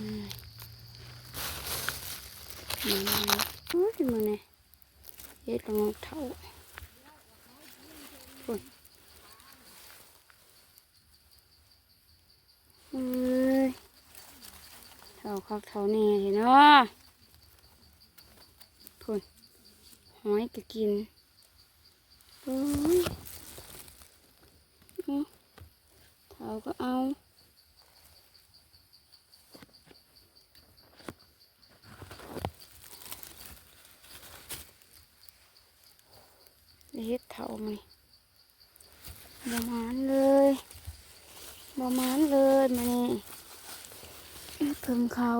มือนี่มืเนี่เย็ดลงเท่าปุ่นเอ้ยเท่าคักเท่านี่เห็นเนาะปุ่นหอยก็กินปุ้ยเท่าก็เอา เฮ็ดเถาไหมบมานเลยบมานเลยมานี่เพิ่มเขา